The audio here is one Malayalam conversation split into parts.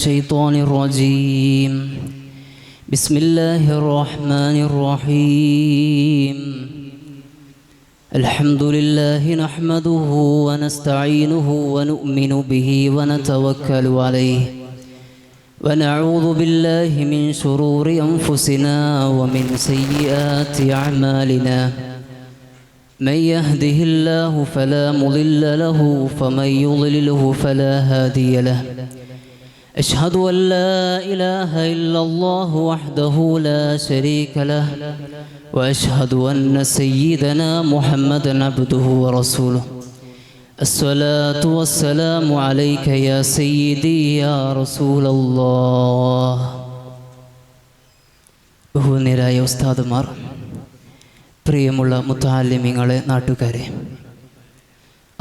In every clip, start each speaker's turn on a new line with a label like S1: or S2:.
S1: الشيطان الرجيم. بسم الله الرحمن الرحيم. الحمد لله نحمده ونستعينه ونؤمن به ونتوكل عليه. ونعوذ بالله من شرور أنفسنا ومن سيئات أعمالنا. من يهده الله فلا مضل له فمن يضلله فلا هادي له. أشهد أن لا إله إلا الله وحده لا شريك له وأشهد أن سيدنا محمدا عبده ورسوله الصلاة والسلام عليك يا سيدي يا رسول الله ബഹുനിരായ ഉസ്താദുമാർ പ്രിയമുള്ള മുത്താലിമ്യങ്ങളെ നാട്ടുകാരെ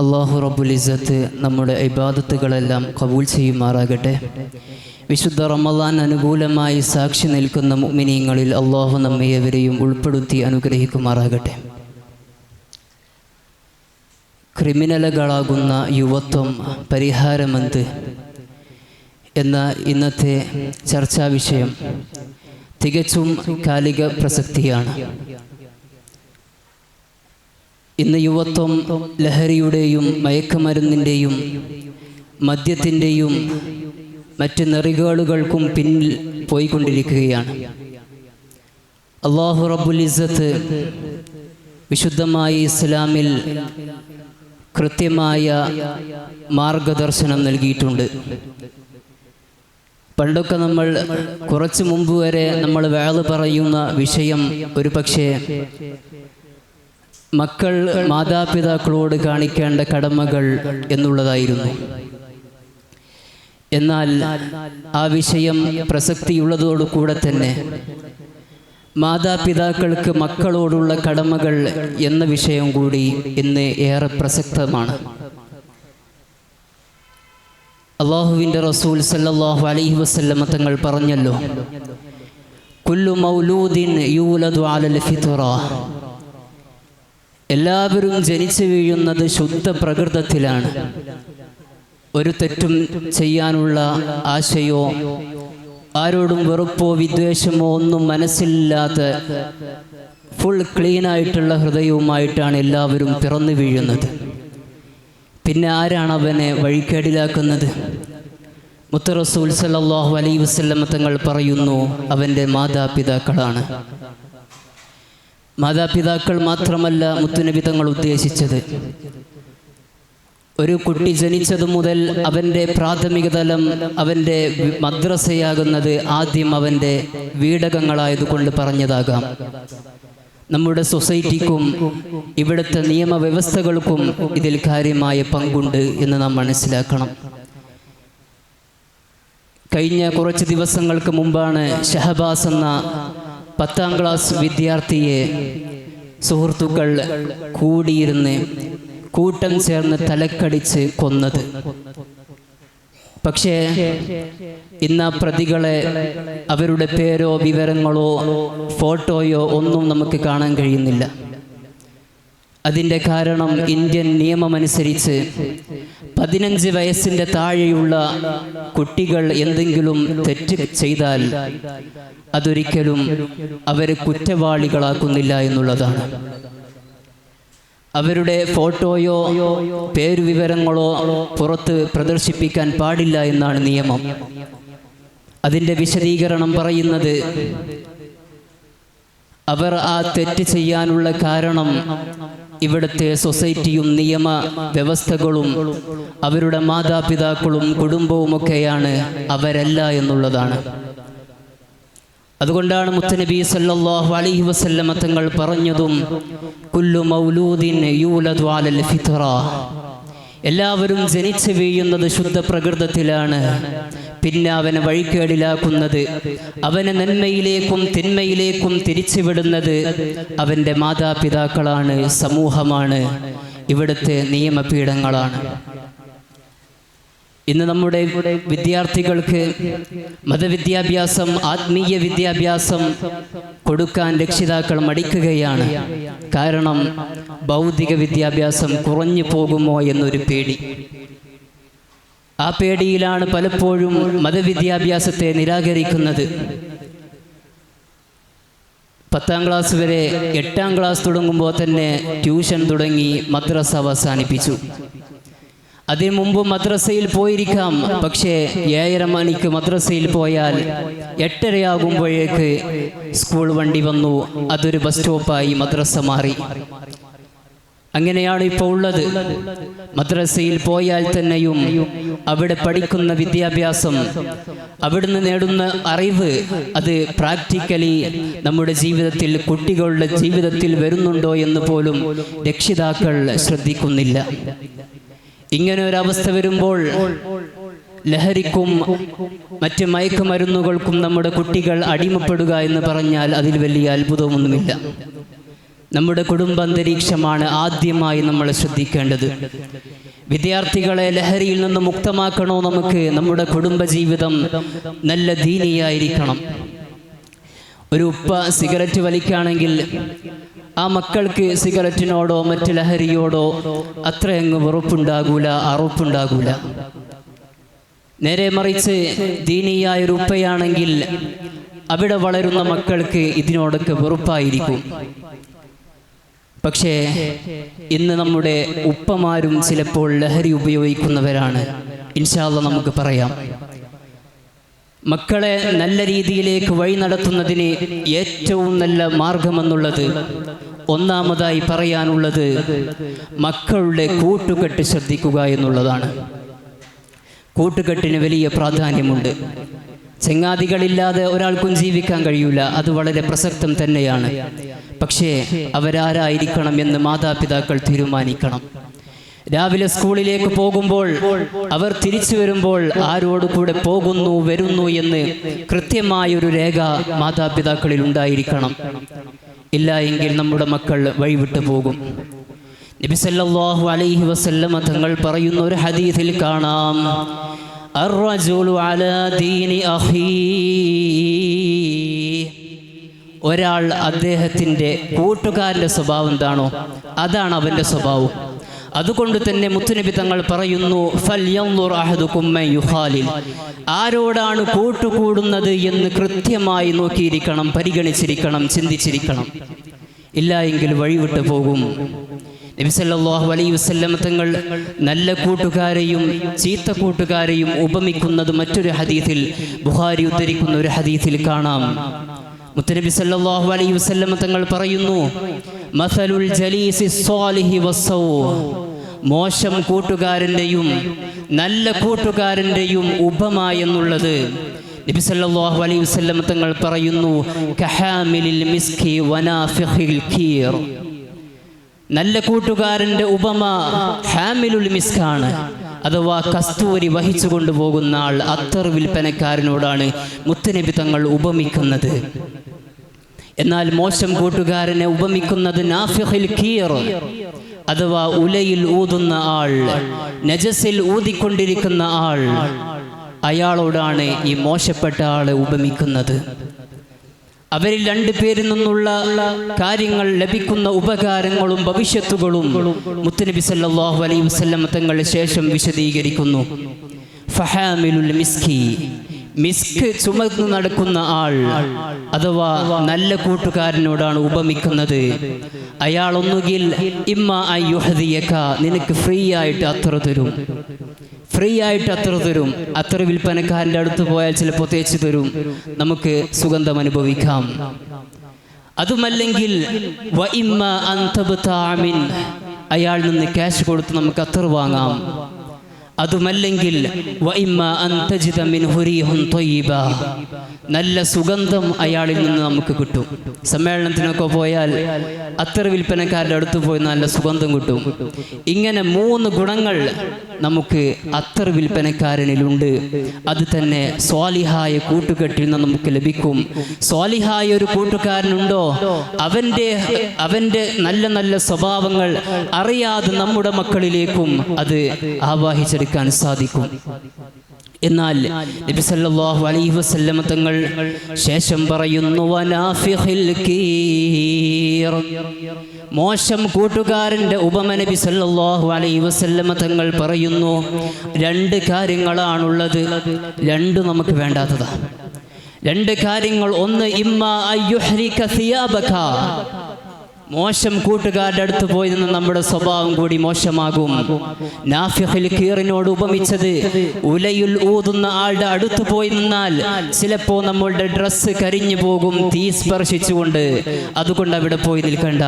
S1: അള്ളാഹു റബ്ബുൽ ഇസത്ത് നമ്മുടെ ഇബാദത്തുകളെല്ലാം കബൂൽ ചെയ്യുമാറാകട്ടെ. വിശുദ്ധ റമദാൻ അനുകൂലമായി സാക്ഷി നിൽക്കുന്ന മുഅ്മിനീങ്ങളിൽ അള്ളാഹു നമ്മയെവരെയും ഉൾപ്പെടുത്തി അനുഗ്രഹിക്കുമാറാകട്ടെ. ക്രിമിനലുകളാകുന്ന യുവത്വം പരിഹാരമെന്ത്? എന്ന ഇന്നത്തെ ചർച്ചാ വിഷയം തികച്ചും കാലിക പ്രസക്തിയാണ്. ഇന്ന് യുവത്വം ലഹരിയുടെയും മയക്കുമരുന്നിന്റെയും മദ്യത്തിന്റെയും മറ്റ് നെറികേളുകൾക്കും പിന്നിൽ പോയിക്കൊണ്ടിരിക്കുകയാണ്. അള്ളാഹു റബ്ബുൽ ഇസത്ത് വിശുദ്ധമായ ഇസ്ലാമിൽ കൃത്യമായ മാർഗദർശനം നൽകിയിട്ടുണ്ട്. പണ്ടൊക്കെ നമ്മൾ കുറച്ച് മുമ്പ് വരെ നമ്മൾ വേൾ പറയുന്ന വിഷയം ഒരു പക്ഷേ മക്കൾ മാതാപിതാക്കളോട് കാണിക്കേണ്ട കടമകൾ എന്നുള്ളതായിരുന്നു. എന്നാൽ ആ വിഷയം പ്രസക്തിയുള്ളതോടുകൂടെ തന്നെ മാതാപിതാക്കൾക്ക് മക്കളോടുള്ള കടമകൾ എന്ന വിഷയം കൂടി ഇന്ന് ഏറെ പ്രസക്തമാണ്. അള്ളാഹുവിന്റെ റസൂൽ സല്ലാഹു അലൈഹി വസല്ലമ തങ്ങൾ പറഞ്ഞല്ലോ കുല്ലു മൗലൂദിൻ യൂലദു അലൽ ഫിത്ര എല്ലാവരും ജനിച്ചു വീഴുന്നത് ശുദ്ധ പ്രകൃതത്തിലാണ്. ഒരു തെറ്റും ചെയ്യാനുള്ള ആശയോ ആരോടും വെറുപ്പോ വിദ്വേഷമോ ഒന്നും മനസ്സില്ലാതെ ഫുൾ ക്ലീനായിട്ടുള്ള ഹൃദയവുമായിട്ടാണ് എല്ലാവരും പിറന്നു വീഴുന്നത്. പിന്നെ ആരാണ് അവനെ വഴിക്കേടിലാക്കുന്നത്? മുത്തറസൂൽ സല്ലാഹു അലൈ വസല്ലമ തങ്ങൾ പറയുന്നു അവന്റെ മാതാപിതാക്കളാണ്. മാതാപിതാക്കൾ മാത്രമല്ല മുത്തുനബി തങ്ങൾ ഉദ്ദേശിച്ചത്. ഒരു കുട്ടി ജനിച്ചതു മുതൽ അവന്റെ പ്രാഥമിക തലം അവന്റെ മദ്രസയാകുന്നത് ആദ്യം അവന്റെ വീടകങ്ങളായതുകൊണ്ട് പറഞ്ഞതാകാം. നമ്മുടെ സൊസൈറ്റിക്കും ഇവിടുത്തെ നിയമവ്യവസ്ഥകൾക്കും ഇതിൽ കാര്യമായ പങ്കുണ്ട് എന്ന് നാം മനസ്സിലാക്കണം. കഴിഞ്ഞ കുറച്ച് ദിവസങ്ങൾക്ക് മുമ്പാണ് ഷഹബാസ് എന്ന പത്താം ക്ലാസ് വിദ്യാർത്ഥിയെ സുഹൃത്തുക്കൾ കൂടിയിരുന്ന് കൂട്ടം ചേർന്ന് തലക്കടിച്ച് കൊന്നത്. പക്ഷേ ഇന്ന് പ്രതികളെ അവരുടെ പേരോ വിവരങ്ങളോ ഫോട്ടോയോ ഒന്നും നമുക്ക് കാണാൻ കഴിയുന്നില്ല. അതിന്റെ കാരണം ഇന്ത്യൻ നിയമമനുസരിച്ച് പതിനഞ്ച് വയസ്സിന്റെ താഴെയുള്ള കുട്ടികൾ എന്തെങ്കിലും തെറ്റ് ചെയ്താൽ അതൊരിക്കലും അവരെ കുറ്റവാളികളാക്കുന്നില്ല എന്നുള്ളതാണ്. അവരുടെ ഫോട്ടോയോ പേരുവിവരങ്ങളോ പുറത്ത് പ്രദർശിപ്പിക്കാൻ പാടില്ല എന്നാണ് നിയമം. അതിന്റെ വിശദീകരണം പറയുന്നത് അവർ ആ തെറ്റ് ചെയ്യാനുള്ള കാരണം ഇവിടുത്തെ സൊസൈറ്റിയും നിയമ വ്യവസ്ഥകളും അവരുടെ മാതാപിതാക്കളും കുടുംബവും കുടുംബവുമൊക്കെയാണ് അവരല്ല എന്നുള്ളതാണ്. അതുകൊണ്ടാണ് മുത്തനബി സല്ലല്ലാഹു അലൈഹി വസല്ലമ തങ്ങൾ പറഞ്ഞതും കുല്ലു മൗലൂദിൻ യൂലദു അലൽ ഫിത്ര എല്ലാവരും ജനിച്ചു വീഴുന്നത് ശുദ്ധ പ്രകൃതത്തിലാണ് പിന്നെ അവനെ വഴിക്കേടിലാക്കുന്നത് അവനെ നന്മയിലേക്കും തിന്മയിലേക്കും തിരിച്ചുവിടുന്നത് അവന്റെ മാതാപിതാക്കളാണ് സമൂഹമാണ്. ഇവിടുത്തെ നിയമപീഠങ്ങളാണ്. ഇന്ന് നമ്മുടെ വിദ്യാർത്ഥികൾക്ക് മതവിദ്യാഭ്യാസം ആത്മീയ വിദ്യാഭ്യാസം കൊടുക്കാൻ രക്ഷിതാക്കൾ മടിക്കുകയാണ്. കാരണം ഭൗതിക വിദ്യാഭ്യാസം കുറഞ്ഞു പോകുമോ എന്നൊരു പേടി. ആ പേടിയിലാണ് പലപ്പോഴും മതവിദ്യാഭ്യാസത്തെ നിരാകരിക്കുന്നത്. പത്താം ക്ലാസ് വരെ എട്ടാം ക്ലാസ് തുടങ്ങുമ്പോൾ തന്നെ ട്യൂഷൻ തുടങ്ങി മദ്രസ അവസാനിപ്പിച്ചു. അതിനു മുമ്പ് മദ്രസയിൽ പോയിരിക്കാം. പക്ഷേ ഏഴര മണിക്ക് മദ്രസയിൽ പോയാൽ എട്ടരയാകുമ്പോഴേക്ക് സ്കൂൾ വണ്ടി വന്നു. അതൊരു ബസ് സ്റ്റോപ്പായി മദ്രസ മാറി. അങ്ങനെയാണ് ഇപ്പോൾ ഉള്ളത്. മദ്രസയിൽ പോയാൽ തന്നെയും അവിടെ പഠിക്കുന്ന വിദ്യാഭ്യാസം അവിടുന്ന് നേടുന്ന അറിവ് അത് പ്രാക്ടിക്കലി നമ്മുടെ ജീവിതത്തിൽ കുട്ടികളുടെ ജീവിതത്തിൽ വരുന്നുണ്ടോ എന്ന് പോലും രക്ഷിതാക്കൾ ശ്രദ്ധിക്കുന്നില്ല. ഇങ്ങനെ ഒരു അവസ്ഥ വരുമ്പോൾ ലഹരിക്കും മറ്റ് മയക്കുമരുന്നുകൾക്കും നമ്മുടെ കുട്ടികൾ അടിമപ്പെടുക എന്ന് പറഞ്ഞാൽ അതിൽ വലിയ അത്ഭുതമൊന്നുമില്ല. നമ്മുടെ കുടുംബാന്തരീക്ഷമാണ് ആദ്യമായി നമ്മൾ ശ്രദ്ധിക്കേണ്ടത്. വിദ്യാർത്ഥികളെ ലഹരിയിൽ നിന്ന് മുക്തമാക്കണോ നമുക്ക് നമ്മുടെ കുടുംബജീവിതം നല്ല ദീനിയായിരിക്കണം. ഒരു ഉപ്പ സിഗരറ്റ് വലിക്കുകയാണെങ്കിൽ ആ മക്കൾക്ക് സിഗരറ്റിനോടോ മറ്റ് ലഹരിയോടോ അത്രയങ്ങ് വെറുപ്പുണ്ടാകൂല അറുപ്പുണ്ടാകൂല. നേരെ മറിച്ച് ദീനീയായ ഒരു ഉപ്പയാണെങ്കിൽ അവിടെ വളരുന്ന മക്കൾക്ക് ഇതിനോടൊക്കെ വെറുപ്പായിരിക്കും. പക്ഷേ ഇന്ന് നമ്മുടെ ഉപ്പമാരും ചിലപ്പോൾ ലഹരി ഉപയോഗിക്കുന്നവരാണ്. ഇൻഷാല്ല നമുക്ക് പറയാം. മക്കളെ നല്ല രീതിയിലേക്ക് വഴി നടത്തുന്നതിന് ഏറ്റവും നല്ല മാർഗമെന്നുള്ളത് ഒന്നാമതായി പറയാനുള്ളത് മക്കളുടെ കൂട്ടുകെട്ട് ശ്രദ്ധിക്കുക എന്നുള്ളതാണ്. കൂട്ടുകെട്ടിന് വലിയ പ്രാധാന്യമുണ്ട്. ചെങ്ങാതികളില്ലാതെ ഒരാൾക്കും ജീവിക്കാൻ കഴിയൂല. അത് വളരെ പ്രസക്തം തന്നെയാണ്. പക്ഷേ അവരാരായിരിക്കണം എന്ന് മാതാപിതാക്കൾ തീരുമാനിക്കണം. രാവിലെ സ്കൂളിലേക്ക് പോകുമ്പോൾ അവർ തിരിച്ചു വരുമ്പോൾ ആരോട് കൂടെ പോകുന്നു വരുന്നു എന്ന് കൃത്യമായൊരു രേഖ മാതാപിതാക്കളിൽ ഉണ്ടായിരിക്കണം. ഇല്ല എങ്കിൽ നമ്മുടെ മക്കൾ വഴിവിട്ടു പോകും. നബി സല്ലല്ലാഹു അലൈഹി വസല്ലമ തങ്ങൾ പറയുന്ന ഒരു ഹദീസിൽ കാണാം. ഒരാൾ അദ്ദേഹത്തിന്റെ കൂട്ടുകാരന്റെ സ്വഭാവം എന്താണോ അതാണ് അവന്റെ സ്വഭാവം. അതുകൊണ്ട് തന്നെ മുത്തുനബി തങ്ങൾ പറയുന്നു. ആരോടാണ് കൂട്ടുകൂടുന്നത് എന്ന് കൃത്യമായി നോക്കിയിരിക്കണം പരിഗണിച്ചിരിക്കണം ചിന്തിച്ചിരിക്കണം. ഇല്ല എങ്കിൽ വഴിവിട്ടു പോകും. നബി സല്ലല്ലാഹു അലൈഹി വസല്ലമ തങ്ങൾ നല്ല കൂട്ടുകാരെയും ചീത്ത കൂട്ടുകാരെയും ഉപമിക്കുന്നത് മറ്റൊരു ഹദീസിൽ ബുഖാരി ഉദ്ധരിക്കുന്ന ഒരു ഹദീസിൽ കാണാം. മുത്തനബി സല്ലല്ലാഹു അലൈഹി വസ്ല്ലം തങ്ങൾ പറയുന്നു മസലുൽ ജലീസി സ്വാലിഹി വസ്സൗ. മോശം കൂട്ടുകാരന്റെയും നല്ല കൂട്ടുകാരന്റെയും ഉപമ എന്നുള്ളത് നബി സല്ലല്ലാഹു അലൈഹി വസല്ലം തങ്ങൾ പറയുന്നു കഹാമിലിൽ മിസ്കി വനാഫിഹിൽ കീർ. നല്ല കൂട്ടുകാരന്റെ ഉപമ ഹാമിലുൽ മിസ്കാണ്. അഥവാ കസ്തൂരി വഹിച്ചു കൊണ്ടുപോകുന്ന ആൾ അത്തർ വിൽപ്പനക്കാരനോടാണ് മുത്തനബി തങ്ങൾ ഉപമിക്കുന്നത്. എന്നാൽ മോശം കൂട്ടുകാരനെ ഉപമിക്കുന്നത് നാഫിഹിൽ കീർ അഥവാ ഉലയിൽ ഊതുന്ന ആൾ നജസിൽ ഊതിക്കൊണ്ടിരിക്കുന്ന ആൾ അയാളോടാണ് ഈ മോശപ്പെട്ട ആളെ ഉപമിക്കുന്നത്. അവരിൽ രണ്ടു പേരിൽ നിന്നുള്ള കാര്യങ്ങൾ ലഭിക്കുന്ന ഉപകാരങ്ങളും ഭവിഷ്യത്തുകളും മുത്തനബി സല്ലാഹു അലൈഹി വസല്ലം തങ്ങളുടെ ശേഷം വിശദീകരിക്കുന്നു. ഫഹാമിലുൽ മിസ്കി മിസ്ക് ചുമന്ന് നടക്കുന്ന ആൾ അഥവാ നല്ല കൂട്ടുകാരനോടാണ് ഉപമിക്കുന്നത്. അയാൾ ഒന്നുകിൽ ഇമ്മ അയ്യുഹദിയക്ക നിനക്ക് ഫ്രീ ആയിട്ട് അത്ര തരും. ഫ്രീ ആയിട്ട് അത്ര തരും. അത്ര വിൽപ്പനക്കാരന്റെ അടുത്ത് പോയാൽ ചിലപ്പോൾ തേച്ച് തരും. നമുക്ക് സുഗന്ധം അനുഭവിക്കാം. അതുമല്ലെങ്കിൽ അയാൾ നിന്ന് ക്യാഷ് കൊടുത്ത് നമുക്ക് അത്ര വാങ്ങാം. അതുമല്ലെങ്കിൽ നല്ല സുഗന്ധം അയാളിൽ നിന്ന് നമുക്ക് കിട്ടും. സമ്മേളനത്തിനൊക്കെ പോയാൽ അത്തർ വിൽപ്പനക്കാരുടെ അടുത്ത് പോയി നല്ല സുഗന്ധം കിട്ടും. ഇങ്ങനെ മൂന്ന് ഗുണങ്ങൾ നമുക്ക് അത്തർ വിൽപ്പനക്കാരനിലുണ്ട്. അത് തന്നെ സ്വാലിഹായ കൂട്ടുകെട്ടിൽ നിന്ന് നമുക്ക് ലഭിക്കും. സ്വാലിഹായ ഒരു കൂട്ടുകാരനുണ്ടോ? അവന്റെ അവന്റെ നല്ല നല്ല സ്വഭാവങ്ങൾ അറിയാതെ നമ്മുടെ മക്കളിലേക്കും അത് ആവാഹിച്ചെടുക്കാൻ സാധിക്കും. എന്നാൽ നബി സല്ലല്ലാഹു അലൈഹി വസല്ലമ തങ്ങൾ ശേഷം പറയുന്നു വനാഫിഖിൽ കീർ. മോശം കൂട്ടുകാരന്റെ ഉപമ നബി സല്ലല്ലാഹു അലൈഹി വസല്ലമ തങ്ങൾ പറയുന്നു രണ്ട് കാര്യങ്ങളാണുള്ളത് രണ്ട് നമുക്ക് വേണ്ടാത്തതാണ് രണ്ട് കാര്യങ്ങൾ ഒന്ന് ഇമ്മ അയ്യുഹ്രിക സിയാബക. മോശം കൂട്ടുകാരുടെ അടുത്ത് പോയി നിന്ന് നമ്മുടെ സ്വഭാവം കൂടി മോശമാകും. നാഫിഹിൽ കീറിനോട് ഉപമിച്ചത് ഉലയിൽ ഊതുന്ന ആളുടെ അടുത്ത് പോയി നിന്നാൽ ചിലപ്പോ നമ്മളുടെ ഡ്രസ്സ് കരിഞ്ഞു പോകും തീ സ്പർശിച്ചുകൊണ്ട്. അതുകൊണ്ട് അവിടെ പോയി നിൽക്കണ്ട.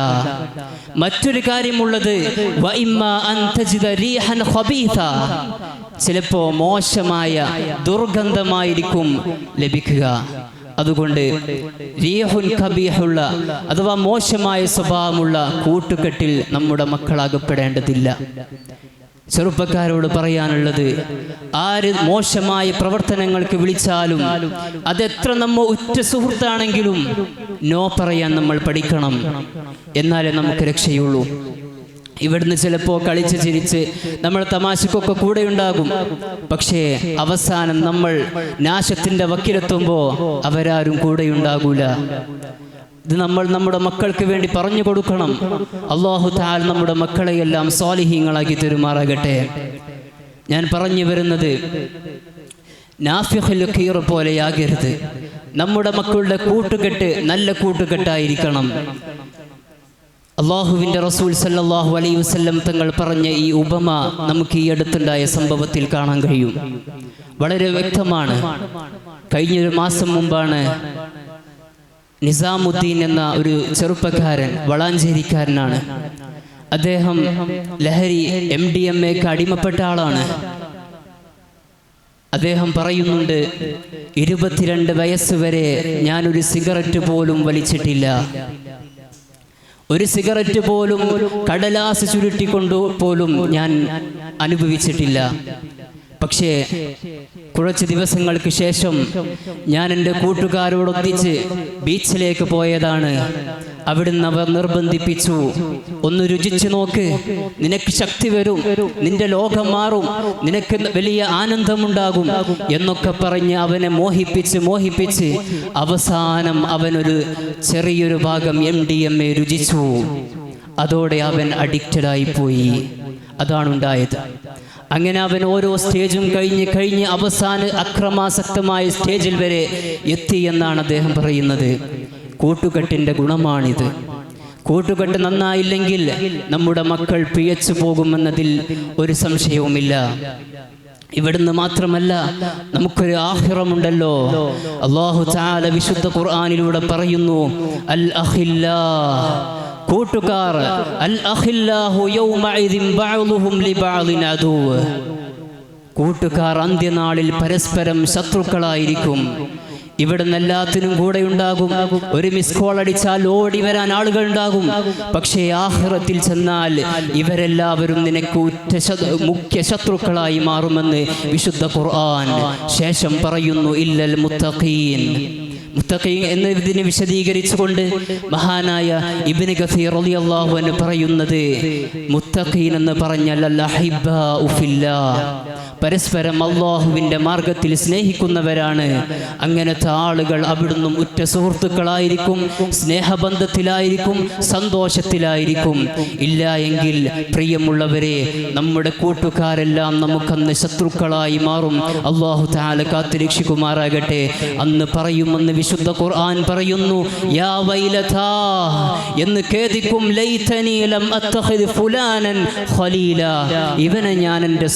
S1: മറ്റൊരു കാര്യമുള്ളത് ചിലപ്പോ മോശമായ ദുർഗന്ധമായിരിക്കും ലഭിക്കുക. അതുകൊണ്ട് റീഹുൽ അഥവാ മോശമായ സ്വഭാവമുള്ള കൂട്ടുകെട്ടിൽ നമ്മുടെ മക്കളാകപ്പെടേണ്ടതില്ല. ചെറുപ്പക്കാരോട് പറയാനുള്ളത് ആര് മോശമായ പ്രവർത്തനങ്ങൾക്ക് വിളിച്ചാലും അതെത്ര നമ്മ ഉറ്റ സുഹൃത്താണെങ്കിലും നോ പറയാൻ നമ്മൾ പഠിക്കണം. എന്നാലേ നമുക്ക് രക്ഷയുള്ളൂ. ഇവിടുന്ന് ചിലപ്പോൾ കളിച്ച് ചിരിച്ച് നമ്മൾ തമാശക്കൊക്കെ കൂടെ ഉണ്ടാകും. പക്ഷേ അവസാനം നമ്മൾ നാശത്തിന്റെ വക്കിലെത്തുമ്പോൾ അവരാരും കൂടെ ഉണ്ടാകൂല. ഇത് നമ്മൾ നമ്മുടെ മക്കൾക്ക് വേണ്ടി പറഞ്ഞു കൊടുക്കണം. അള്ളാഹു താൽ നമ്മുടെ മക്കളെയെല്ലാം സ്വാലിഹീങ്ങളാക്കി തെരുമാറാകട്ടെ. ഞാൻ പറഞ്ഞു വരുന്നത് പോലെയാകരുത്. നമ്മുടെ മക്കളുടെ കൂട്ടുകെട്ട് നല്ല കൂട്ടുകെട്ടായിരിക്കണം. അള്ളാഹുവിന്റെ റസൂൽ സല്ലാഹു അലൈ വസ്ല്ലം തങ്ങൾ പറഞ്ഞ ഈ ഉപമ നമുക്ക് ഈ അടുത്തുണ്ടായ സംഭവത്തിൽ കാണാൻ കഴിയും. വളരെ വ്യക്തമാണ്. കഴിഞ്ഞൊരു മാസം മുമ്പാണ് നിസാമുദ്ദീൻ എന്ന ഒരു ചെറുപ്പക്കാരൻ വളാഞ്ചേരിക്കാരനാണ്. അദ്ദേഹം ലഹരി എം ഡി എം എക്ക് അടിമപ്പെട്ട ആളാണ്. അദ്ദേഹം പറയുന്നുണ്ട് ഇരുപത്തിരണ്ട് വയസ്സ് വരെ ഞാനൊരു സിഗരറ്റ് പോലും വലിച്ചിട്ടില്ല. ഒരു സിഗരറ്റ് പോലും കടലാസ് ചുരുട്ടിക്കൊണ്ടു പോലും ഞാൻ അനുഭവിച്ചിട്ടില്ല. പക്ഷേ കുറച്ച് ദിവസങ്ങൾക്ക് ശേഷം ഞാൻ എന്റെ കൂട്ടുകാരോടൊത്തിച്ച് ബീച്ചിലേക്ക് പോയതാണ്. അവിടുന്ന് അവർ നിർബന്ധിപ്പിച്ചു. ഒന്ന് രുചിച്ചു നോക്ക്. നിനക്ക് ശക്തി വരും. നിന്റെ ലോകം മാറും. നിനക്ക് വലിയ ആനന്ദമുണ്ടാകും. എന്നൊക്കെ പറഞ്ഞ് അവനെ മോഹിപ്പിച്ച് മോഹിപ്പിച്ച് അവസാനം അവനൊരു ചെറിയൊരു ഭാഗം എം ഡി എം എ രുചിച്ചു. അതോടെ അവൻ അഡിക്റ്റഡ് ആയി പോയി. അതാണ് ഉണ്ടായത് അങ്ങനെ അവൻ ഓരോ സ്റ്റേജും കഴിഞ്ഞ് കഴിഞ്ഞ് അവസാന അക്രമാസക്തമായ സ്റ്റേജിൽ വരെ എത്തി എന്നാണ് അദ്ദേഹം പറയുന്നത്. കൂട്ടുകെട്ടിന്റെ ഗുണമാണിത്. കൂട്ടുകെട്ട് നന്നായില്ലെങ്കിൽ നമ്മുടെ മക്കൾ പിയച്ചു പോകുമെന്നതിൽ ഒരു സംശയവുമില്ല. ഇവിടുന്ന് മാത്രമല്ല നമുക്കൊരു ആഹിറമുണ്ടല്ലോ. അള്ളാഹു ചാല വിശുദ്ധ ഖുർആാനിലൂടെ പറയുന്നു അൽ അഖില്ലാ കൂട്ടുകാർ അൽ അഖില്ലാഹു യൗമഇദിൻ ബഅദുഹും ലിബഅദിൻ കൂട്ടുകാർ അന്ത്യനാളിൽ പരസ്പരം ശത്രുക്കളായിരിക്കും. ഇവിടുന്ന് എല്ലാത്തിനും കൂടെ ഉണ്ടാകും. ഒരു മിസ് കോൾ അടിച്ചാൽ ഓടി വരാൻ ആളുകൾ ഉണ്ടാകും. പക്ഷേ ആഹ്റത്തിൽ ചെന്നാൽ ഇവരെല്ലാവരും നിനക്ക് ഉറ്റ മുഖ്യ ശത്രുക്കളായി മാറുമെന്ന് വിശുദ്ധ ഖുർആൻ ശേഷം പറയുന്നു ഇല്ലൽ മുത്തഖീൻ. മുത്തഖീൻ എന്ന ഇതിനെ വിശദീകരിച്ചുകൊണ്ട് മഹാനായ ഇബിന് ഗഫീർ റളിയല്ലാഹു അൻഹു പറയുന്നത് മുത്തഖീൻ എന്ന് പറഞ്ഞാൽ ഫില്ലാഹ് പരസ്പരം അള്ളാഹുവിന്റെ മാർഗത്തിൽ സ്നേഹിക്കുന്നവരാണ്. അങ്ങനത്തെ ആളുകൾ അവിടുന്ന് ഉറ്റ സുഹൃത്തുക്കളായിരിക്കും സ്നേഹബന്ധത്തിലായിരിക്കും സന്തോഷത്തിലായിരിക്കും. ഇല്ല എങ്കിൽ പ്രിയമുള്ളവരെ നമ്മുടെ കൂട്ടുകാരെല്ലാം നമുക്കന്ന് ശത്രുക്കളായി മാറും. അള്ളാഹു താല കാത്തുരക്ഷിക്കുമാറാകട്ടെ. അന്ന് പറയുമെന്ന് വിശുദ്ധ ഖുർആൻ പറയുന്നു യാ എന്ന് ഖേദിക്കും ലം അത്തഖിദ് ഖലീല. ഇവനെ ഞാൻ എന്റെ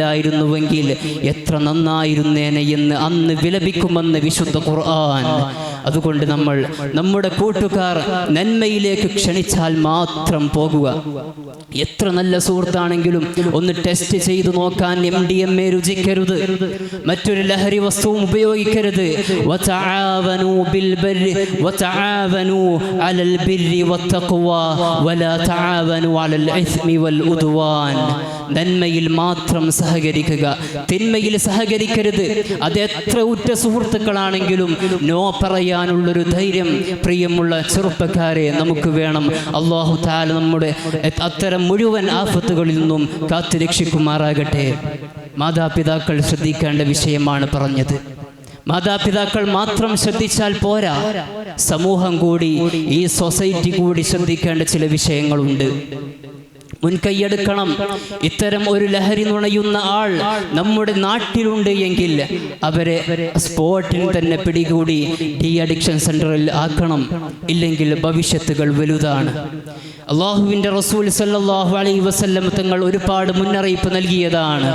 S1: സുഹൃത്താക്കിയില്ലായിരുന്നുവെങ്കിൽ എത്ര നന്നായിരുന്നേനെ എന്ന് അന്ന് വിലപിക്കുമെന്ന് വിശുദ്ധ ഖുർആൻ. അതുകൊണ്ട് നമ്മൾ നമ്മുടെ കൂട്ടുകാർ നന്മയിലേക്ക് ക്ഷണിച്ചാൽ മാത്രം പോകുക. എത്ര നല്ല സുഹൃത്താണെങ്കിലും ഒന്ന് ടെസ്റ്റ് ചെയ്തു നോക്കാൻ എം ഡി എം എ രുചിക്കരുത്. മറ്റൊരു ലഹരി വസ്തുവും ഉപയോഗിക്കരുത്. നന്മയിൽ മാത്രം സഹകരിക്കുക. തിന്മയിൽ സഹകരിക്കരുത്. അത് എത്ര ഉറ്റ സുഹൃത്തുക്കളാണെങ്കിലും നോ പറയാനുള്ളൊരു ധൈര്യം പ്രിയമുള്ള ചെറുപ്പക്കാരെ നമുക്ക് വേണം. അള്ളാഹു താല നമ്മുടെ അത്തരം മുഴുവൻ ആഫത്തുകളിൽ നിന്നും കാത്തുരക്ഷിക്കുമാറാകട്ടെ. മാതാപിതാക്കൾ ശ്രദ്ധിക്കേണ്ട വിഷയമാണ് പറഞ്ഞത്. മാതാപിതാക്കൾ മാത്രം ശ്രദ്ധിച്ചാൽ പോരാ. സമൂഹം കൂടി ഈ സൊസൈറ്റി കൂടി ശ്രദ്ധിക്കേണ്ട ചില വിഷയങ്ങളുണ്ട്. മുൻകൈയെടുക്കണം ഇത്തരം ഒരു ലഹരി നുണയുന്ന ആൾ നമ്മുടെ നാട്ടിലുണ്ട് എങ്കിൽ അവരെ സ്പോട്ടിൽ തന്നെ പിടികൂടി ഡി അഡിക്ഷൻ സെന്ററിൽ ആക്കണം. ഇല്ലെങ്കിൽ ഭവിഷ്യത്തുകൾ വലുതാണ്. അള്ളാഹുവിന്റെ റസൂൽ സല്ലാഹു അലൈ വസല്ലം തങ്ങൾ ഒരുപാട് മുന്നറിയിപ്പ് നൽകിയതാണ്.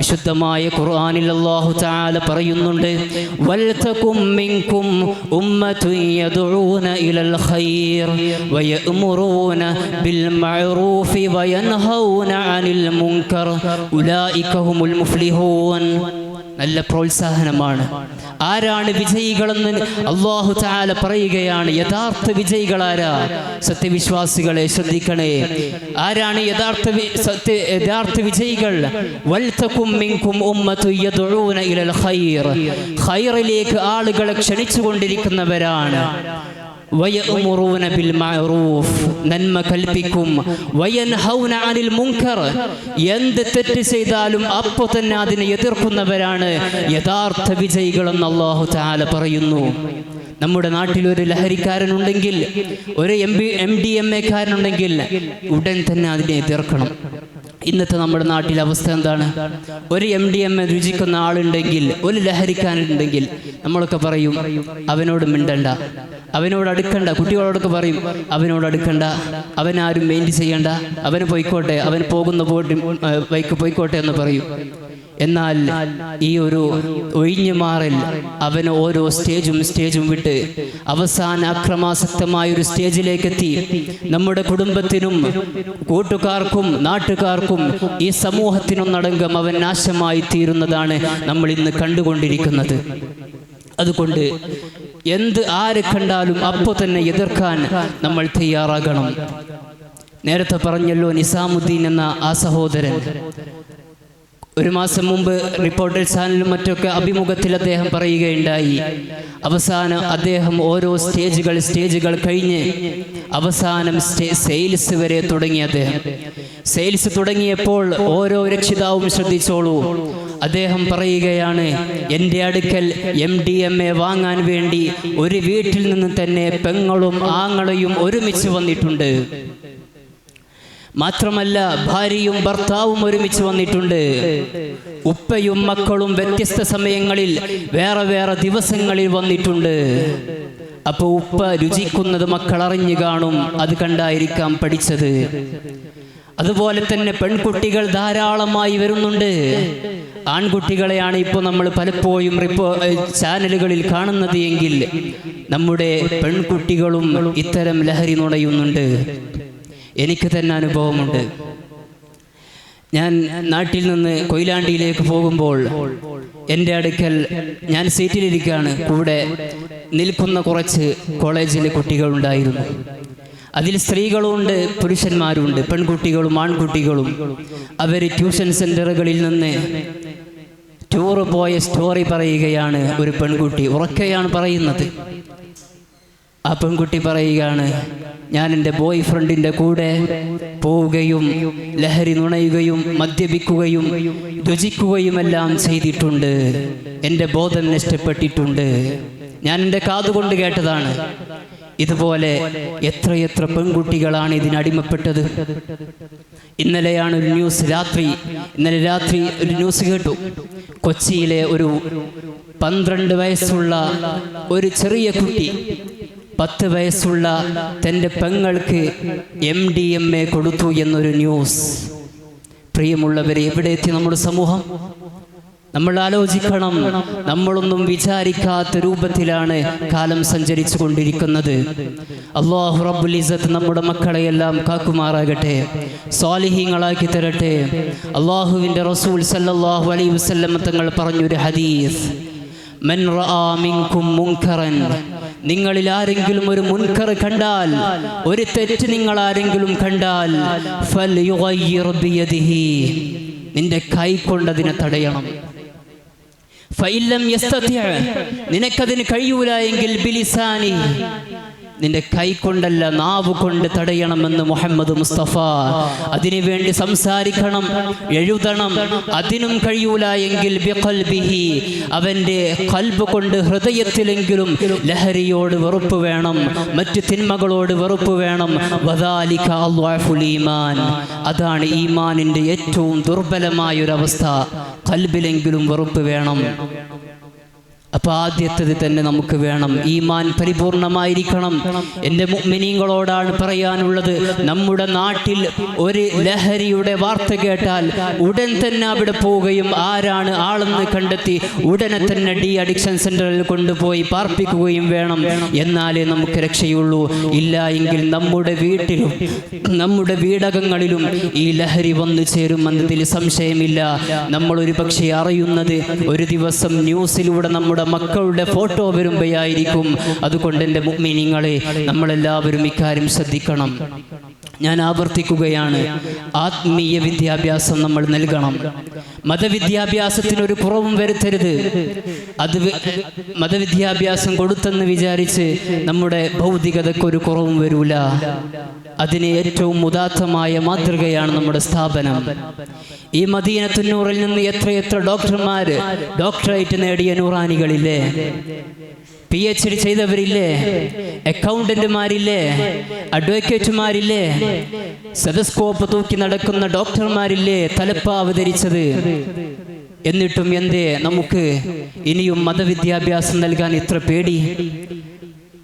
S1: വിശുദ്ധമായ ഖുർആാനിൽ അള്ളാഹു ചാല പറയുന്നുണ്ട് വൽതകും ഇലൽ ഖൈർ വയഅ്മുറൂന ബിൽ മഅറൂഫി വയൻഹൗന അനിൽ മുൻകർ ഹുമുൽ മുഫ്ലിഹൂൻ നല്ല പ്രോത്സാഹനമാണ്. ആരാണ് വിജയികളെന്ന് അള്ളാഹു താല പറയുകയാണ്. യഥാർത്ഥ വിജയികളാരാ സത്യവിശ്വാസികളെ ശ്രദ്ധിക്കണേ. ആരാണ് യഥാർത്ഥ സത്യ യഥാർത്ഥ വിജയികൾ? ഖൈറിലേക്ക് ആളുകളെ ക്ഷണിച്ചു നന്മ കൽപ്പിക്കും. അനിൽ മുൻകർ. എന്ത് തെറ്റ് ചെയ്താലും അപ്പൊ തന്നെ അതിനെ എതിർക്കുന്നവരാണ്. യഥാർത്ഥ വിജയികളെന്ന് അള്ളാഹു താല പറയുന്നു. നമ്മുടെ നാട്ടിൽ ഒരു ലഹരിക്കാരനുണ്ടെങ്കിൽ ഒരു M B M D M A ഉടൻ തന്നെ അതിനെ എതിർക്കണം. ഇന്നത്തെ നമ്മുടെ നാട്ടിലെ അവസ്ഥ എന്താണ്? ഒരു എം ഡി എം എ രുചിക്കുന്ന ആളുണ്ടെങ്കിൽ ഒരു ലഹരിക്കാരനുണ്ടെങ്കിൽ നമ്മളൊക്കെ പറയും അവനോട് മിണ്ടണ്ട. അവനോട് അടുക്കണ്ട കുട്ടികളോടൊക്കെ പറയും അവനോട് അടുക്കണ്ട അവനാരും മെയിന്റ് ചെയ്യണ്ട അവന് പോയിക്കോട്ടെ അവൻ പോകുന്ന പോട്ടി ബൈക്ക് പോയിക്കോട്ടെ എന്ന് പറയും. എന്നാൽ ഈ ഒരു ഒഴിഞ്ഞു മാറൽ അവന് ഓരോ സ്റ്റേജും സ്റ്റേജും വിട്ട് അവസാന അക്രമാസക്തമായ ഒരു സ്റ്റേജിലേക്ക് എത്തി നമ്മുടെ കുടുംബത്തിനും കൂട്ടുകാർക്കും നാട്ടുകാർക്കും ഈ സമൂഹത്തിനൊന്നടങ്കം അവൻ നാശമായി തീരുന്നതാണ് നമ്മൾ ഇന്ന് കണ്ടുകൊണ്ടിരിക്കുന്നത്. അതുകൊണ്ട് എന്ത് ആര് കണ്ടാലും അപ്പോൾ തന്നെ എതിർക്കാൻ നമ്മൾ തയ്യാറാകണം. നേരത്തെ പറഞ്ഞല്ലോ നിസാമുദ്ദീൻ എന്ന ആ സഹോദരൻ. ഒരു മാസം മുമ്പ് റിപ്പോർട്ടർ ചാനലും മറ്റൊക്കെ അഭിമുഖത്തിൽ അദ്ദേഹം പറയുകയുണ്ടായി. അവസാനം അദ്ദേഹം ഓരോ സ്റ്റേജുകൾ സ്റ്റേജുകൾ കഴിഞ്ഞ് അവസാനം സെയിൽസ് വരെ തുടങ്ങി അദ്ദേഹം. സെയിൽസ് തുടങ്ങിയപ്പോൾ ഓരോ രക്ഷിതാവും ശ്രദ്ധിച്ചോളൂ. അദ്ദേഹം പറയുകയാണ് എന്റെ അടുക്കൽ എം ഡി എം എ വാങ്ങാൻ വേണ്ടി ഒരു വീട്ടിൽ നിന്ന് തന്നെ പെങ്ങളും ആങ്ങളെയും ഒരുമിച്ച് വന്നിട്ടുണ്ട്. മാത്രമല്ല ഭാര്യയും ഭർത്താവും ഒരുമിച്ച് വന്നിട്ടുണ്ട്. ഉപ്പയും മക്കളും വ്യത്യസ്ത സമയങ്ങളിൽ വേറെ വേറെ ദിവസങ്ങളിൽ വന്നിട്ടുണ്ട്. അപ്പോൾ ഉപ്പ രുചിക്കുന്നത് മക്കൾ അറിഞ്ഞു കാണും അത് കണ്ടായിരിക്കാം പഠിച്ചത്. അതുപോലെ തന്നെ പെൺകുട്ടികൾ ധാരാളമായി വരുന്നുണ്ട്. ആൺകുട്ടികളെയാണ് ഇപ്പോൾ നമ്മൾ പലപ്പോഴും റിപ്പോ ചാനലുകളിൽ കാണുന്നത് എങ്കിൽ നമ്മുടെ പെൺകുട്ടികളും ഇത്തരം ലഹരി നുണയുന്നുണ്ട്. എനിക്ക് തന്നെ അനുഭവമുണ്ട്. ഞാൻ നാട്ടിൽ നിന്ന് കൊയിലാണ്ടിയിലേക്ക് പോകുമ്പോൾ എന്റെ അടുക്കൽ ഞാൻ സീറ്റിലിരിക്കുകയാണ്. കൂടെ നിൽക്കുന്ന കുറച്ച് കോളേജിലെ കുട്ടികളുണ്ടായിരുന്നു അതിൽ സ്ത്രീകളുമുണ്ട് പുരുഷന്മാരുമുണ്ട് പെൺകുട്ടികളും ആൺകുട്ടികളും. അവർ ട്യൂഷൻ സെന്ററുകളിൽ നിന്ന് ടൂറ് പോയ സ്റ്റോറി പറയുകയാണ് ഒരു പെൺകുട്ടി. ഉറക്കെയാണ് പറയുന്നത്. ആ പെൺകുട്ടി പറയുകയാണ് ഞാൻ എന്റെ ബോയ് ഫ്രണ്ടിന്റെ കൂടെ പോവുകയും ലഹരി നുണയുകയും മദ്യപിക്കുകയും രുചിക്കുകയുമെല്ലാം ചെയ്തിട്ടുണ്ട്. എന്റെ ബോധം നഷ്ടപ്പെട്ടിട്ടുണ്ട്. ഞാൻ എന്റെ കാതുകൊണ്ട് കേട്ടതാണ്. ഇതുപോലെ എത്രയെത്ര പെൺകുട്ടികളാണ് ഇതിനടിമപ്പെട്ടത് ഇന്നലെയാണ് ഒരു ന്യൂസ് രാത്രി ഇന്നലെ രാത്രി ഒരു ന്യൂസ് കേട്ടു. കൊച്ചിയിലെ ഒരു പന്ത്രണ്ട് വയസ്സുള്ള ഒരു ചെറിയ കുട്ടി പത്ത് വയസ്സുള്ള തന്റെ പെങ്ങൾക്ക് എം ഡി എം എ കൊടുത്തു എന്നൊരു ന്യൂസ്. പ്രിയമുള്ളവരെ എവിടെ എത്തി നമ്മുടെ സമൂഹം? നമ്മൾ ആലോചിക്കണം. നമ്മളൊന്നും വിചാരിക്കാത്ത രൂപത്തിലാണ് കാലം സഞ്ചരിച്ചു കൊണ്ടിരിക്കുന്നത് അള്ളാഹു റബ്ബുൽ ഇസത്ത് നമ്മുടെ മക്കളെയെല്ലാം കാക്കുമാറാകട്ടെ. സ്വാലിഹീങ്ങളാക്കി തരട്ടെ. അള്ളാഹുവിന്റെ റസൂൽ സല്ലാഹു അലൈ വസല്ലം തങ്ങൾ പറഞ്ഞൊരു ഹദീസ്. മൻ മുൻകറൻ. നിങ്ങളിൽ ആരെങ്കിലും ഒരു മുൻകർ കണ്ടാൽ ഒരു തെറ്റ് നിങ്ങൾ ആരെങ്കിലും കണ്ടാൽ ബിയദിഹി. നിന്റെ കൈ കൊണ്ടതിനെ തടയണം. നിനക്കതിന് കഴിയൂല എങ്കിൽ ബിലിസാനി. നിന്റെ കൈ കൊണ്ടല്ല നാവ് കൊണ്ട് തടയണമെന്ന് മുഹമ്മദ് മുസ്തഫ. അതിനുവേണ്ടി സംസാരിക്കണം എഴുതണം. അതിനും കഴിയൂല എങ്കിൽ അവന്റെ കൽബ് കൊണ്ട് ഹൃദയത്തിലെങ്കിലും ലഹരിയോട് വെറുപ്പ് വേണം മറ്റു തിന്മകളോട് വെറുപ്പ് വേണം. ഈമാൻ. അതാണ് ഈമാനിന്റെ ഏറ്റവും ദുർബലമായൊരവസ്ഥ. കൽബിലെങ്കിലും വെറുപ്പ് വേണം. അപ്പൊ ആദ്യത്തത് തന്നെ നമുക്ക് വേണം. ഈമാൻ പരിപൂർണമായിരിക്കണം. എന്റെ മിനിങ്ങളോടാണ് പറയാനുള്ളത്. നമ്മുടെ നാട്ടിൽ ഒരു ലഹരിയുടെ വാർത്ത കേട്ടാൽ ഉടൻ തന്നെ അവിടെ പോവുകയും ആരാണ് ആളെന്ന് കണ്ടെത്തി ഉടനെ തന്നെ ഡി അഡിക്ഷൻ സെന്ററിൽ കൊണ്ടുപോയി പാർപ്പിക്കുകയും വേണം. എന്നാലേ നമുക്ക് രക്ഷയുള്ളൂ. ഇല്ല എങ്കിൽ നമ്മുടെ വീട്ടിലും നമ്മുടെ വീടകങ്ങളിലും ഈ ലഹരി വന്നു ചേരുമെന്നതിൽ സംശയമില്ല. നമ്മൾ പക്ഷേ അറിയുന്നത് ഒരു ദിവസം ന്യൂസിലൂടെ നമ്മുടെ മക്കളുടെ ഫോട്ടോ വരുമ്പോഴായിരിക്കും അതുകൊണ്ട് എന്റെ മുഗ്മിനിങ്ങളെ നമ്മളെല്ലാവരും ഇക്കാര്യം ശ്രദ്ധിക്കണം. ഞാൻ ആവർത്തിക്കുകയാണ്. ആത്മീയ വിദ്യാഭ്യാസം നമ്മൾ നൽകണം. മതവിദ്യാഭ്യാസത്തിന് ഒരു കുറവും വരുത്തരുത്. അത് മതവിദ്യാഭ്യാസം കൊടുത്തെന്ന് വിചാരിച്ച് നമ്മുടെ ഭൗതികതക്കൊരു കുറവും വരൂല. അതിന് ഏറ്റവും ഉദാത്തമായ മാതൃകയാണ് നമ്മുടെ സ്ഥാപനം. ഈ മദീനത്തുന്നൂറിൽ നിന്ന് എത്രയെത്ര ഡോക്ടർമാര് ഡോക്ടറേറ്റ് നേടിയ നൂറാനികളില്ലേ? പി എച്ച് ഡി ചെയ്തവരില്ലേ? അക്കൗണ്ടന്റുമാരില്ലേ അഡ്വക്കേറ്റുമാരില്ലേ സെതസ്കോപ്പ് തൂക്കി നടക്കുന്ന ഡോക്ടർമാരില്ലേ? തലപ്പ അവതരിച്ചത്. എന്നിട്ടും എന്തേ? നമുക്ക് ഇനിയും മതവിദ്യാഭ്യാസം നൽകാൻ ഇത്ര പേടി.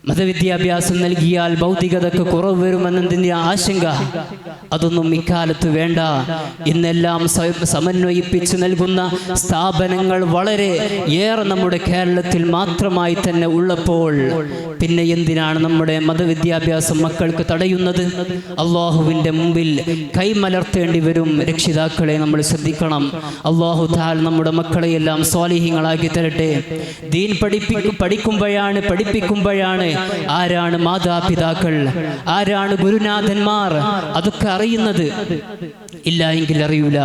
S1: മതവിദ്യാഭ്യാസം നൽകിയാൽ ഭൗതികതക്ക് കുറവ് വരുമെന്നതിന്റെ ആശങ്ക? അതൊന്നും ഇക്കാലത്ത് വേണ്ട. ഇന്നെല്ലാം സമന്വയിപ്പിച്ച് നൽകുന്ന സ്ഥാപനങ്ങൾ വളരെ ഏറെ നമ്മുടെ കേരളത്തിൽ മാത്രമായി തന്നെ ഉള്ളപ്പോൾ പിന്നെ എന്തിനാണ് നമ്മുടെ മതവിദ്യാഭ്യാസം മക്കൾക്ക് തടയുന്നത്? അള്ളാഹുവിന്റെ മുമ്പിൽ കൈമലർത്തേണ്ടി വരും രക്ഷിതാക്കളെ നമ്മൾ ശ്രദ്ധിക്കണം. അള്ളാഹു താൽ നമ്മുടെ മക്കളെയെല്ലാം സ്വാലിഹ്യങ്ങളാക്കി തരട്ടെ. ദീൻ പഠിപ്പി പഠിക്കുമ്പോഴാണ് പഠിപ്പിക്കുമ്പോഴാണ് ആരാണ് മാതാപിതാക്കൾ? ആരാണ് ഗുരുനാഥന്മാർ? അതൊക്കെ അറിയുന്നത്. ഇല്ല എങ്കിൽ അറിയൂല.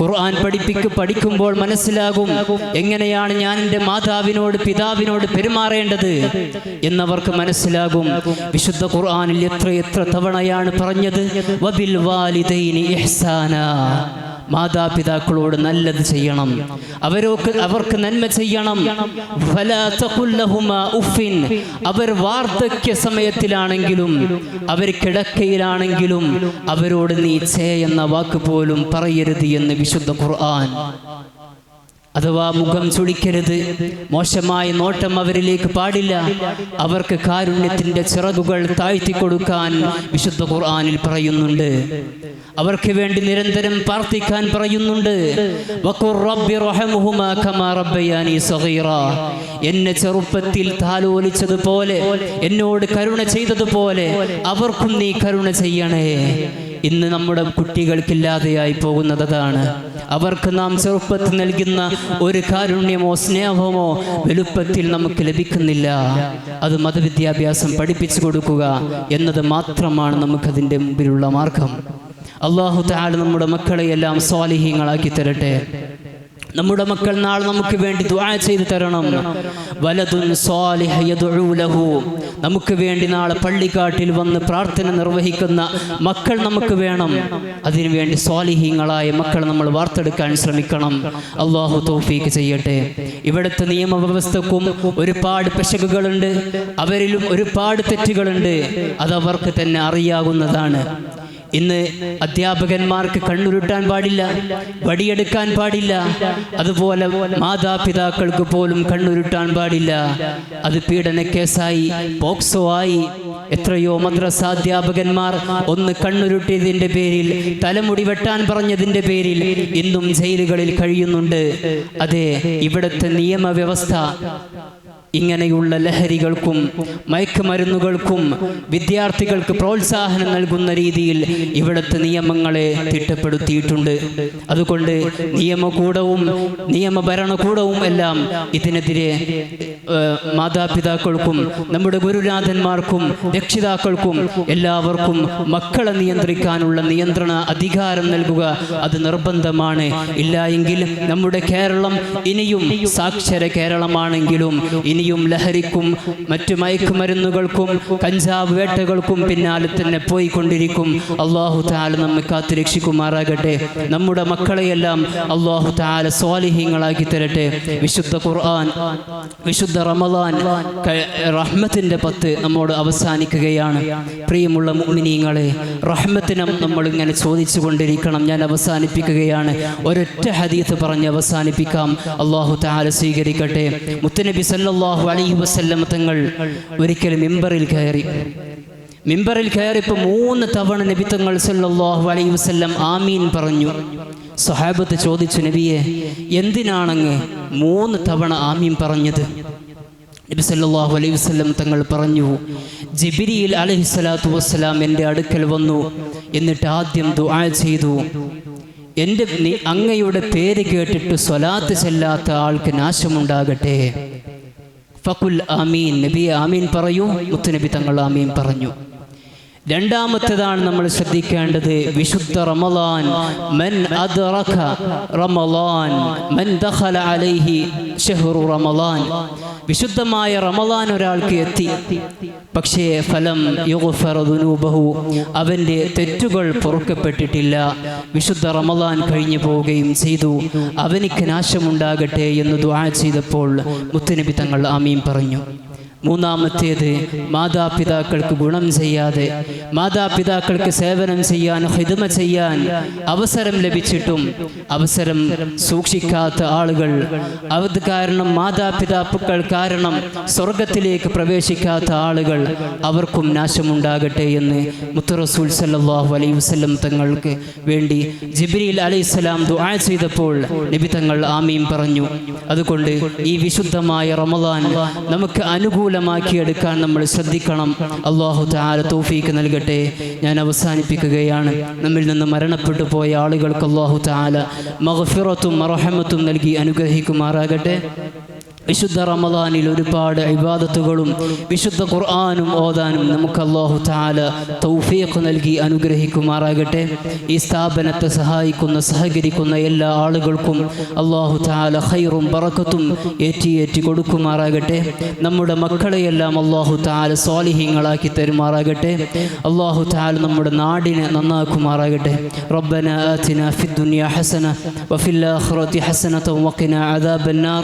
S1: ഖുർആൻ പഠിപ്പിക്ക് പഠിക്കുമ്പോൾ മനസ്സിലാകും എങ്ങനെയാണ് ഞാൻ എന്റെ മാതാവിനോട് പിതാവിനോട് പെരുമാറേണ്ടത് എന്നവർക്ക് മനസ്സിലാകും. വിശുദ്ധ ഖുർആനിൽ എത്ര എത്ര തവണയാണ് പറഞ്ഞത്? വബിൽ വാലിദൈനി ഇഹ്സാനാ. മാതാപിതാക്കളോട് നല്ലത് ചെയ്യണം. അവരൊക്കെ അവർക്ക് നന്മ ചെയ്യണം. അവർ വാർദ്ധക്യ സമയത്തിലാണെങ്കിലും അവർ കിടക്കയിലാണെങ്കിലും അവരോട് നീ ചേ എന്ന വാക്ക് പോലും പറയരുത് എന്ന് വിശുദ്ധ ഖുർആൻ അഥവാ മുഖം ചുളിക്കരുത്. മോശമായ നോട്ടം അവരിലേക്ക് പാടില്ല. അവർക്ക് കാരുണ്യത്തിന്റെ ചിറകുകൾ താഴ്ത്തി കൊടുക്കാൻ വിശുദ്ധ ഖുർആാനിൽ പറയുന്നുണ്ട്. അവർക്ക് വേണ്ടി നിരന്തരം പ്രാർത്ഥിക്കാൻ പറയുന്നുണ്ട്. എന്നെ ചെറുപ്പത്തിൽ താലോലിച്ചതുപോലെ എന്നോട് കരുണ ചെയ്തതുപോലെ അവർക്കും നീ കരുണ ചെയ്യണേ. ഇന്ന് നമ്മുടെ കുട്ടികൾക്കില്ലാതെയായി പോകുന്നതാണ് അവർക്ക് നാം ചെറുപ്പത്തിൽ നൽകുന്ന ഒരു കാരുണ്യമോ സ്നേഹമോ വലുപ്പത്തിൽ നമുക്ക് ലഭിക്കുന്നില്ല. അത് മതവിദ്യാഭ്യാസം പഠിപ്പിച്ചു കൊടുക്കുക എന്നത് മാത്രമാണ് നമുക്കതിന്റെ മുമ്പിലുള്ള മാർഗം. അള്ളാഹു താല നമ്മുടെ മക്കളെയെല്ലാം സ്വാലിഹ്യങ്ങളാക്കി തരട്ടെ. നമ്മുടെ മക്കൾ നാളെ നമുക്ക് വേണ്ടി ദുആ ചെയ്തു തരണം. വലതുൻ സ്വാലിഹ യദുലഹു ലഹു. നമുക്ക് വേണ്ടി നാളെ പള്ളിക്കാട്ടിൽ വന്ന് പ്രാർത്ഥന നിർവഹിക്കുന്ന മക്കൾ നമുക്ക് വേണം. അതിനുവേണ്ടി സ്വാലിഹീങ്ങളായ മക്കൾ നമ്മൾ വാർത്തെടുക്കാൻ ശ്രമിക്കണം. അള്ളാഹു തോഫീക്ക് ചെയ്യട്ടെ. ഇവിടുത്തെ നിയമവ്യവസ്ഥക്കും ഒരുപാട് പിശകുകളുണ്ട്. അവരിലും ഒരുപാട് തെറ്റുകളുണ്ട്. അതവർക്ക് തന്നെ അറിയാവുന്നതാണ്. ഇന്ന് അധ്യാപകന്മാർക്ക് കണ്ണുരുട്ടാൻ പാടില്ല വടിയെടുക്കാൻ പാടില്ല. അതുപോലെ മാതാപിതാക്കൾക്ക് പോലും കണ്ണുരുട്ടാൻ പാടില്ല. അത് പീഡന കേസായി പോക്സോ ആയി. എത്രയോ മദ്രസാധ്യാപകന്മാർ ഒന്ന് കണ്ണുരുട്ടിയതിന്റെ പേരിൽ തലമുടി വെട്ടാൻ പറഞ്ഞതിന്റെ പേരിൽ ഇന്നും ജയിലുകളിൽ കഴിയുന്നുണ്ട്. അതെ ഇവിടുത്തെ നിയമവ്യവസ്ഥ ഇങ്ങനെയുള്ള ലഹരികൾക്കും മയക്കുമരുന്നുകൾക്കും വിദ്യാർത്ഥികൾക്ക് പ്രോത്സാഹനം നൽകുന്ന രീതിയിൽ ഇവിടുത്തെ നിയമങ്ങളെ തിട്ടപ്പെടുത്തിയിട്ടുണ്ട്. അതുകൊണ്ട് നിയമകൂടവും നിയമഭരണകൂടവും എല്ലാം ഇതിനെതിരെ മാതാപിതാക്കൾക്കും നമ്മുടെ ഗുരുനാഥന്മാർക്കും രക്ഷിതാക്കൾക്കും എല്ലാവർക്കും മക്കളെ നിയന്ത്രിക്കാനുള്ള നിയന്ത്രണ അധികാരം നൽകുക അത് നിർബന്ധമാണ്. ഇല്ല എങ്കിൽ നമ്മുടെ കേരളം ഇനിയും സാക്ഷര കേരളമാണെങ്കിലും ഇനിയും കുടിയും ലഹരിക്കും മറ്റു മയക്കുമരുന്നുകൾക്കും കഞ്ചാവ് വേട്ടകൾക്കും പിന്നാലെ തന്നെ പോയിക്കൊണ്ടിരിക്കും. അള്ളാഹു താല നമ്മെ കാത്തു രക്ഷിക്കുമാറാകട്ടെ. നമ്മുടെ മക്കളെയെല്ലാം അള്ളാഹു താല സ്വാലിഹ്യങ്ങളാക്കി തരട്ടെ. വിശുദ്ധ ഖുർആൻ വിശുദ്ധ റമദാൻ റഹ്മത്തിന്റെ പത്ത് നമ്മോട് അവസാനിക്കുകയാണ്. പ്രിയമുള്ള മുഅ്മിനീങ്ങളെ റഹ്മത്തിനം നമ്മൾ ഇങ്ങനെ ചോദിച്ചു കൊണ്ടിരിക്കണം ഞാൻ അവസാനിപ്പിക്കുകയാണ്. ഒരൊറ്റ ഹദീത്ത് പറഞ്ഞ് അവസാനിപ്പിക്കാം. അള്ളാഹു താല സ്വീകരിക്കട്ടെ. മുത്തനബി സല്ലല്ലാഹു അലൈഹി വസല്ലം തങ്ങൾ ഒരിക്കൽ മിമ്പറിൽ കയറി. മിമ്പറിൽ കയറിയപ്പോൾ മൂന്ന് തവണ നബി തങ്ങൾ സല്ലല്ലാഹു അലൈഹി വസല്ലം ആമീൻ പറഞ്ഞു. സഹാബത്ത് ചോദിച്ചു നബിയെ എന്തിനാണങ്ങ് മൂന്ന് തവണ ആമീൻ പറഞ്ഞത്? നബി സല്ലല്ലാഹു അലൈഹി വസല്ലം തങ്ങൾ പറഞ്ഞു ജിബ്രീൽ അലൈഹി സ്വലാത്തു വസ്സലാം എന്റെ അടുക്കൽ വന്നു എന്നിട്ട് ആദ്യം ദുആ ചെയ്തു. എന്റെ അങ്ങയുടെ പേര് കേട്ടിട്ട് സ്വലാത്ത് ചെല്ലാത്ത ആൾക്ക് നാശമുണ്ടാകട്ടെ. ഫകുൽ ആമീൻ. നബിയെ ആമീൻ പറയൂ മുത്തുനബി തങ്ങൾ ആമീൻ പറഞ്ഞു. രണ്ടാമത്തേതാണ് നമ്മൾ ശ്രദ്ധിക്കേണ്ടത് വിശുദ്ധ റമലാൻ മൻ റമളാൻ മൻ ദഖല അലൈഹി റമളാൻ വിശുദ്ധമായ റമലാൻ ഒരാൾക്ക് എത്തി. പക്ഷേ ഫലം യുഗ്ഫറ ദുനൂബഹു അവന്റെ തെറ്റുകൾ പൊറുക്കപ്പെട്ടിട്ടില്ല. വിശുദ്ധ റമലാൻ കഴിഞ്ഞു പോവുകയും ചെയ്തു. അവനിക്ക് നാശമുണ്ടാകട്ടെ എന്ന് ദുആ ചെയ്തപ്പോൾ മുത്തുനബി തങ്ങൾ ആമീൻ പറഞ്ഞു. മൂന്നാമത്തേത് മാതാപിതാക്കൾക്ക് ഗുണം ചെയ്യാതെ മാതാപിതാക്കൾക്ക് സേവനം ചെയ്യാൻ ഹിതമ ചെയ്യാൻ അവസരം ലഭിച്ചിട്ടും അവസരം സൂക്ഷിക്കാത്ത ആളുകൾ. അത് കാരണം മാതാപിതാക്കൾ കാരണം സ്വർഗത്തിലേക്ക് പ്രവേശിക്കാത്ത ആളുകൾ അവർക്കും നാശമുണ്ടാകട്ടെ എന്ന് മുത്തറസൂൽ സല്ലാഹു അലൈ വസ്ലം തങ്ങൾക്ക് വേണ്ടി ജിബ്രീൽ അലൈഹിസ്സലാം ദുആ ചെയ്തപ്പോൾ നബി തങ്ങൾ ആമീൻ പറഞ്ഞു. അതുകൊണ്ട് ഈ വിശുദ്ധമായ റമദാൻ നമുക്ക് അനുകൂലമാക്കിയെടുക്കാൻ നമ്മൾ ശ്രദ്ധിക്കണം. അള്ളാഹു താര തോഫീക്ക് നൽകട്ടെ. ഞാൻ അവസാനിപ്പിക്കുകയാണ്. നമ്മിൽ നിന്ന് മരണപ്പെട്ടു പോയ ആളുകൾക്ക് അള്ളാഹു താല മഹഫിറത്തും മറഹമത്തും നൽകി അനുഗ്രഹിക്കുമാറാകട്ടെ. വിശുദ്ധ റമദാനിൽ ഒരുപാട് ഇബാദത്തുകളും വിശുദ്ധ ഖുർആാനും ഓതാനും നമുക്ക് അള്ളാഹു താല തൗഫീഖ് നൽകി അനുഗ്രഹിക്കുമാറാകട്ടെ ഈ സ്ഥാപനത്തെ സഹായിക്കുന്ന സഹകരിക്കുന്ന എല്ലാ ആളുകൾക്കും അള്ളാഹു താല ഖൈറും ബറക്കത്തും ഏറ്റി ഏറ്റി കൊടുക്കുമാറാകട്ടെ നമ്മുടെ മക്കളെയെല്ലാം അള്ളാഹു താല സ്വാലിഹ്യങ്ങളാക്കി തരുമാറാകട്ടെ അള്ളാഹു താല നമ്മുടെ നാടിനെ നന്നാക്കുമാറാകട്ടെ ربنا آتنا في الدنيا حسنة وفي الآخرة حسنة وقنا عذاب النار